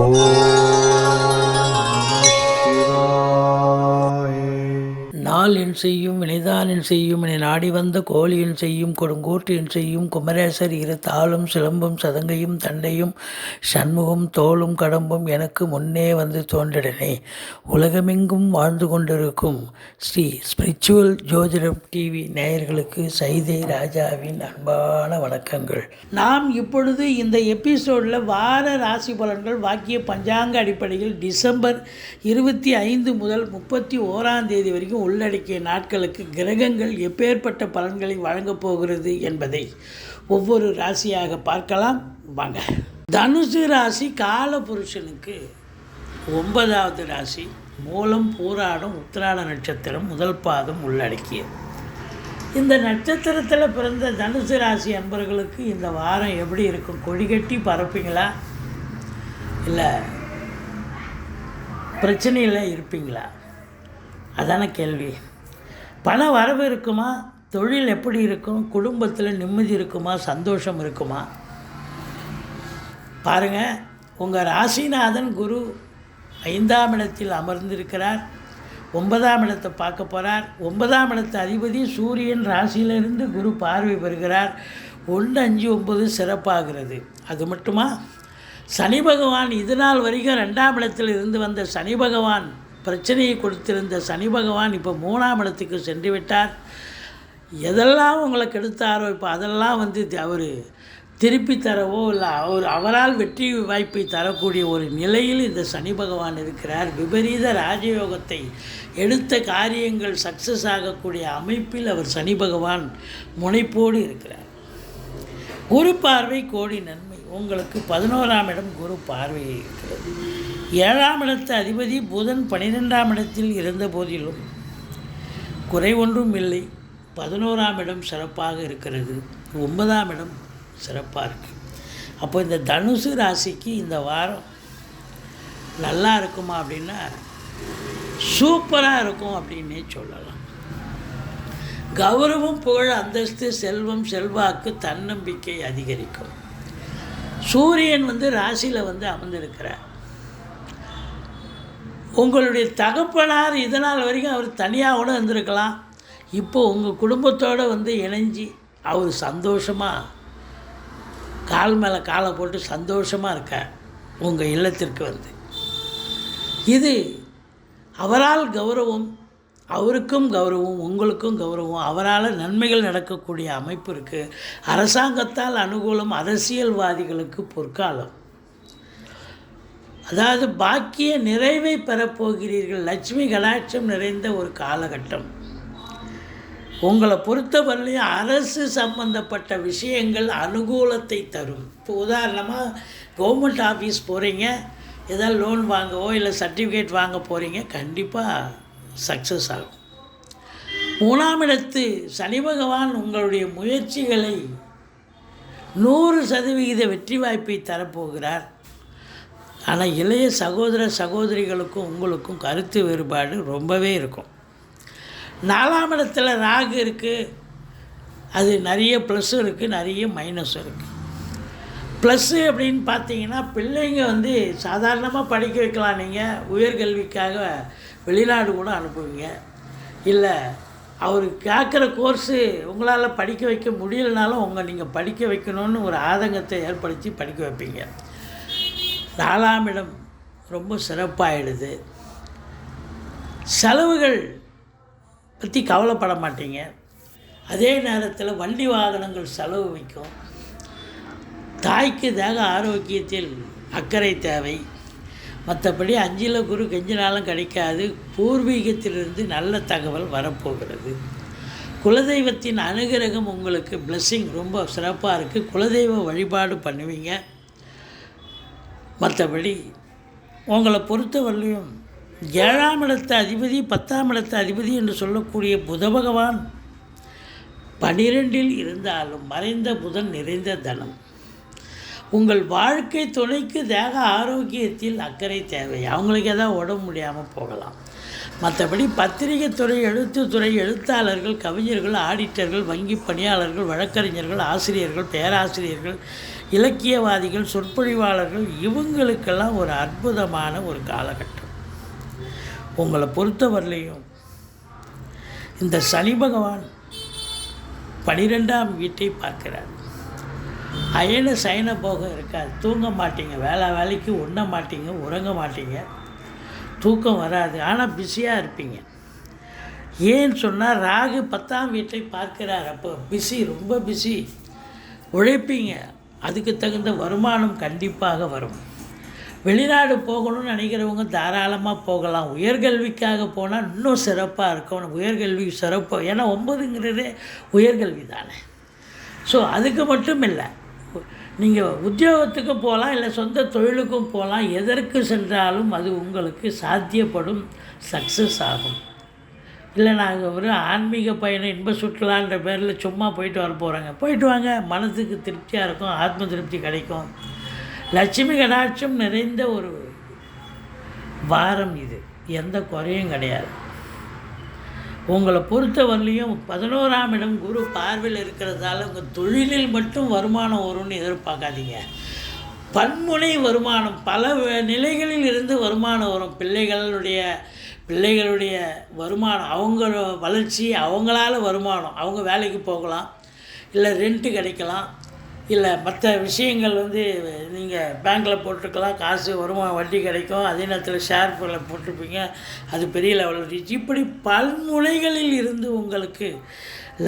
Oh. நாள் என் செய்யும் வினைதான் என் செய்யும் என நாடி வந்த கோழி என் செய்யும் கொடுங்கோட்டு என் செய்யும் குமரேசர் இரு தாளும் சிலம்பும் சதங்கையும் தண்டையும் சண்முகம் தோளும் கடம்பும் எனக்கு முன்னே வந்து தோன்றிடனே. உலகமெங்கும் வாழ்ந்து கொண்டிருக்கும் ஸ்ரீ ஸ்பிரிச்சுவல் ஜோதிடம் டிவி நேயர்களுக்கு சைதை ராஜாவின் அன்பான வணக்கங்கள். நாம் இப்பொழுது இந்த எபிசோடில் வார ராசி பலன்கள் வாக்கிய பஞ்சாங்க அடிப்படையில் டிசம்பர் இருபத்தி ஐந்து முதல் முப்பத்தி ஓராம் தேதி வரைக்கும் நடவடிக்கை நாட்களுக்கு கிரகங்கள் எப்பேற்பட்ட பலன்களை வழங்கப் போகிறது என்பதை ஒவ்வொரு ராசியாக பார்க்கலாம். வாங்க. தனுசு ராசி காலபுருஷனுக்கு ஒன்பதாவது ராசி. மூலம் பூராடம் உத்திராட நட்சத்திரம் முதல் பாதம் உள்ளடக்கியது. இந்த நட்சத்திரத்தில் பிறந்த தனுசு ராசி அன்பர்களுக்கு இந்த வாரம் எப்படி இருக்கும்? கொடிகட்டி பறப்பீங்களா? இல்லை பிரச்சனையில் இருப்பீங்களா? அதான கேள்வி. பண வரவு இருக்குமா? தொழில் எப்படி இருக்கும்? குடும்பத்தில் நிம்மதி இருக்குமா? சந்தோஷம் இருக்குமா? பாருங்கள் உங்கள் ராசிநாதன் குரு ஐந்தாம் இடத்தில் அமர்ந்திருக்கிறார். ஒன்பதாம் இடத்தை பார்க்க போகிறார் ஒன்பதாம் இடத்து அதிபதி சூரியன் ராசியிலிருந்து குரு பார்வை பெறுகிறார். ஒன்று அஞ்சு ஒம்பது சிறப்பாகிறது. அது மட்டுமா? சனி பகவான் இது நாள் வரைக்கும் ரெண்டாம் இடத்தில் இருந்து வந்த சனி பகவான் பிரச்சனையை கொடுத்திருந்த சனி பகவான் இப்போ மூணாம் இடத்துக்கு சென்று விட்டார். எதெல்லாம் உங்களை கெடுத்தாரோ இப்போ அதெல்லாம் வந்து அவர் திருப்பி தரவோ இல்லை அவர் அவரால் வெற்றி வாய்ப்பை தரக்கூடிய ஒரு நிலையில் இந்த சனி பகவான் இருக்கிறார். விபரீத ராஜயோகத்தை எடுத்த காரியங்கள் சக்ஸஸ் ஆகக்கூடிய அமைப்பில் அவர் சனி பகவான் முனைப்போடு இருக்கிறார். குரு பார்வை கோடி நன்மை. உங்களுக்கு பதினோராம் இடம் குரு பார்வை இருக்கிறது. ஏழாம் இடத்து அதிபதி புதன் பனிரெண்டாம் இடத்தில் இருந்த போதிலும் குறை ஒன்றும் இல்லை. பதினோராம் இடம் சிறப்பாக இருக்கிறது. ஒன்பதாம் இடம் சிறப்பாக இருக்குது அப்போ இந்த தனுசு ராசிக்கு இந்த வாரம் நல்லா இருக்குமா அப்படின்னா சூப்பராக இருக்கும் அப்படின்னே சொல்லலாம். கௌரவம் புகழ் அந்தஸ்து செல்வம் செல்வாக்கு தன்னம்பிக்கை அதிகரிக்கும். சூரியன் வந்து ராசியில் வந்து அமர்ந்திருக்கிறார். உங்களுடைய தகப்பனார் இதனால் வரைக்கும் அவர் தனியாக கூட இருந்திருக்கலாம். இப்போ உங்கள் குடும்பத்தோடு வந்து இணைஞ்சி அவர் சந்தோஷமாக கால் மேலே காலை போட்டு சந்தோஷமாக இருக்கார் உங்கள் இல்லத்திற்கு வந்து. இது அவரால் கௌரவம் அவருக்கும் கௌரவம் உங்களுக்கும் கௌரவம் அவரால் நன்மைகள் நடக்கக்கூடிய அமைப்பு இருக்குது அரசாங்கத்தால் அனுகூலம் அரசியல்வாதிகளுக்கு பொற்காலம். அதாவது பாக்கிய நிறைவை பெறப்போகிறீர்கள். லட்சுமி கடாட்சம் நிறைந்த ஒரு காலகட்டம். உங்களை பொறுத்தவரையிலையும் அரசு சம்பந்தப்பட்ட விஷயங்கள் அனுகூலத்தை தரும். இப்போ உதாரணமாக கவர்மெண்ட் ஆஃபீஸ் போகிறீங்க ஏதாவது லோன் வாங்கவோ இல்லை சர்டிஃபிகேட் வாங்க போகிறீங்க கண்டிப்பாக சக்ஸஸ் ஆகும். மூணாம் இடத்து சனி பகவான் உங்களுடைய முயற்சிகளை நூறு சதவிகித வெற்றி வாய்ப்பை தரப்போகிறார். ஆனால் இளைய சகோதர சகோதரிகளுக்கும் உங்களுக்கும் கருத்து வேறுபாடு ரொம்பவே இருக்கும். நாலாம் இடத்துல ராகு இருக்குது அது நிறைய ப்ளஸ்ஸும் இருக்குது நிறைய மைனஸும் இருக்குது ப்ளஸ்ஸு அப்படின்னு பார்த்தீங்கன்னா பிள்ளைங்க வந்து சாதாரணமாக படிக்க வைக்கலாம் நீங்கள் உயர்கல்விக்காக வெளிநாடு கூட அனுப்புவீங்க. இல்லை அவர் கேட்குற கோர்ஸு உங்களால் படிக்க வைக்க முடியலனாலும் உங்கள் நீங்கள் படிக்க வைக்கணும்னு ஒரு ஆதங்கத்தை ஏற்படுத்தி படிக்க வைப்பீங்க. நாலாம் இடம் ரொம்ப சிறப்பாகிடுது செலவுகள் பற்றி கவலைப்பட மாட்டீங்க. அதே நேரத்தில் வண்டி வாகனங்கள் செலவு வைக்கும். தாய்க்கு தேக ஆரோக்கியத்தில் அக்கறை தேவை. மற்றபடி அஞ்சில் குரு கெஞ்சினாலும் கிடைக்காது. பூர்வீகத்திலிருந்து நல்ல தகவல் வரப்போகிறது. குலதெய்வத்தின் அனுகிரகம் உங்களுக்கு பிளெஸ்ஸிங் ரொம்ப சிறப்பாக இருக்குது குலதெய்வ வழிபாடு பண்ணுவீங்க. மற்றபடி உங்களை பொறுத்தவரையிலையும் ஏழாம் இடத்து அதிபதி பத்தாம் இடத்து அதிபதி என்று சொல்லக்கூடிய புத பகவான் பனிரெண்டில் இருந்தாலும் மறைந்த புதன் நிறைந்த தனம். உங்கள் வாழ்க்கை துணைக்கு தேக ஆரோக்கியத்தில் அக்கறை தேவை. அவங்களுக்கு எதாவது உடம்பு முடியாமல் போகலாம். மற்றபடி பத்திரிகை துறை எழுத்துத்துறை எழுத்தாளர்கள் கவிஞர்கள் ஆடிட்டர்கள் வங்கி பணியாளர்கள் வழக்கறிஞர்கள் ஆசிரியர்கள் பேராசிரியர்கள் இலக்கியவாதிகள் சொற்பொழிவாளர்கள் இவங்களுக்கெல்லாம் ஒரு அற்புதமான ஒரு காலகட்டம். உங்களை பொறுத்தவரையிலையும் இந்த சனி பகவான் பனிரெண்டாம் வீட்டை பார்க்கிறார். அயன சயன போகம் இருக்காது. தூங்க மாட்டீங்க. வேலை வேலைக்கு உண்ண மாட்டீங்க உறங்க மாட்டீங்க. தூக்கம் வராது. ஆனால் பிஸியாக இருப்பீங்க. ஏன்னு சொன்னால் ராகு பத்தாம் வீட்டை பார்க்கிறார். அப்போ பிஸி ரொம்ப பிஸி. உழைப்பீங்க. அதுக்கு தகுந்த வருமானம் கண்டிப்பாக வரும். வெளிநாடு போகணும்னு நினைக்கிறவங்க தாராளமாக போகலாம். உயர்கல்விக்காக போனால் இன்னும் சிறப்பாக இருக்கும். உயர்கல்வி சிறப்பு. ஏன்னா ஒம்பதுங்கிறதே உயர்கல்வி தானே ஸோ அதுக்கு மட்டும் இல்லை நீங்கள் உத்தியோகத்துக்கு போகலாம் இல்லை சொந்த தொழிலுக்கும் போகலாம் எதற்கு சென்றாலும் அது உங்களுக்கு சாத்தியப்படும் சக்ஸஸ் ஆகும். இல்லை நாங்கள் ஒரு ஆன்மீக பயணம் இன்ப சுற்றுலான்ற பேரில் சும்மா போயிட்டு வர போகிறாங்க போயிட்டு வாங்க மனதுக்கு திருப்தியாக இருக்கும் ஆத்ம திருப்தி கிடைக்கும். லட்சுமி கடாட்சம் நிறைந்த ஒரு வாரம் இது. எந்த குறையும் கிடையாது. உங்களை பொறுத்தவரையிலையும் பதினோராம் இடம் குரு பார்வையில் இருக்கிறதால உங்கள் தொழிலில் மட்டும் வருமானம் வரும்னு எதிர்பார்க்காதீங்க. பன்முனை வருமானம் பல நிலைகளில் இருந்து வருமானம் வரும். பிள்ளைகளுடைய பிள்ளைகளுடைய வருமானம் அவங்க வளர்ச்சி அவங்களால வருமானம் அவங்க வேலைக்கு போகலாம் இல்லை ரெண்ட்டு கிடைக்கலாம். இல்லை மற்ற விஷயங்கள் வந்து நீங்கள் பேங்க்கில் போட்டிருக்கலாம் காசு வருமா வட்டி கிடைக்கும் அதே நேரத்தில் ஷேர் போட்டிருப்பீங்க அது பெரிய லெவலில் ரீச் இப்படி பல்முனைகளில் இருந்து உங்களுக்கு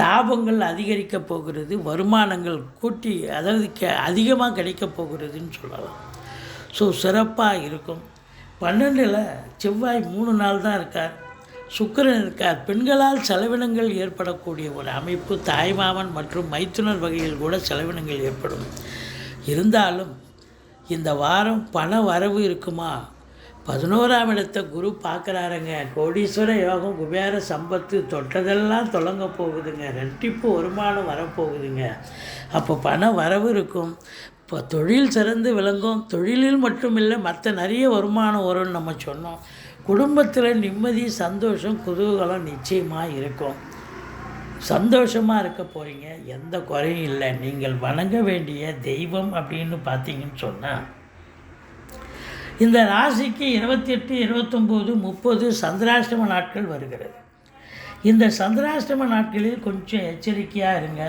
லாபங்கள் அதிகரிக்க போகிறது வருமானங்கள் கூட்டி அதாவது க அதிகமாக கிடைக்க போகிறதுன்னு சொல்லலாம். ஸோ சிறப்பாக இருக்கும். பன்னெண்டில் செவ்வாய் மூணு நாள் தான் இருக்கார். சுக்கிரன் இருக்கார். பெண்களால் செலவினங்கள் ஏற்படக்கூடிய ஒரு அமைப்பு தாய்மாமன் மற்றும் மைத்துனர் வகையில் கூட செலவினங்கள் ஏற்படும். இருந்தாலும் இந்த வாரம் பண வரவு இருக்குமா? பதினோராம் இடத்தை குரு பார்க்குறாருங்க. கோடீஸ்வர யோகம் குபேர சம்பத்து தொட்டதெல்லாம் தொடங்க போகுதுங்க. ரெட்டிப்பு வருமானம் வரப்போகுதுங்க. அப்போ பண வரவு இருக்கும். இப்போ தொழில் சிறந்து விளங்கும். தொழிலில் மட்டும் இல்லை மற்ற நிறைய வருமானம் வரும்னு நம்ம சொன்னோம். குடும்பத்தில் நிம்மதி சந்தோஷம் குதூகலம் நிச்சயமாக இருக்கும். சந்தோஷமாக இருக்க போகிறீங்க எந்த குறையும் இல்லை. நீங்கள் வணங்க வேண்டிய தெய்வம் அப்படின்னு பார்த்தீங்கன்னு சொன்னால் இந்த ராசிக்கு இருபத்தி எட்டு இருபத்தொம்போது முப்பது சந்திராஷ்டம நாட்கள் வருகிறது. இந்த சந்திராஷ்டம நாட்களில் கொஞ்சம் எச்சரிக்கையாக இருங்க.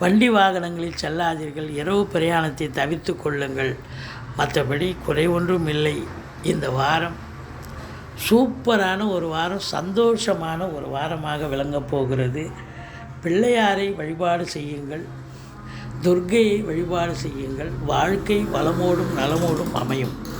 வண்டி வாகனங்களில் செல்லாதீர்கள். இரவு பிரயாணத்தை தவிர்த்து கொள்ளுங்கள். மற்றபடி குறை ஒன்றும் இல்லை. இந்த வாரம் சூப்பரான ஒரு வாரம் சந்தோஷமான ஒரு வாரமாக விளங்கப் போகிறது. பிள்ளையாரை வழிபாடு செய்யுங்கள். துர்க்கையை வழிபாடு செய்யுங்கள். வாழ்க்கை வளமோடும் நலமோடும் அமையும்.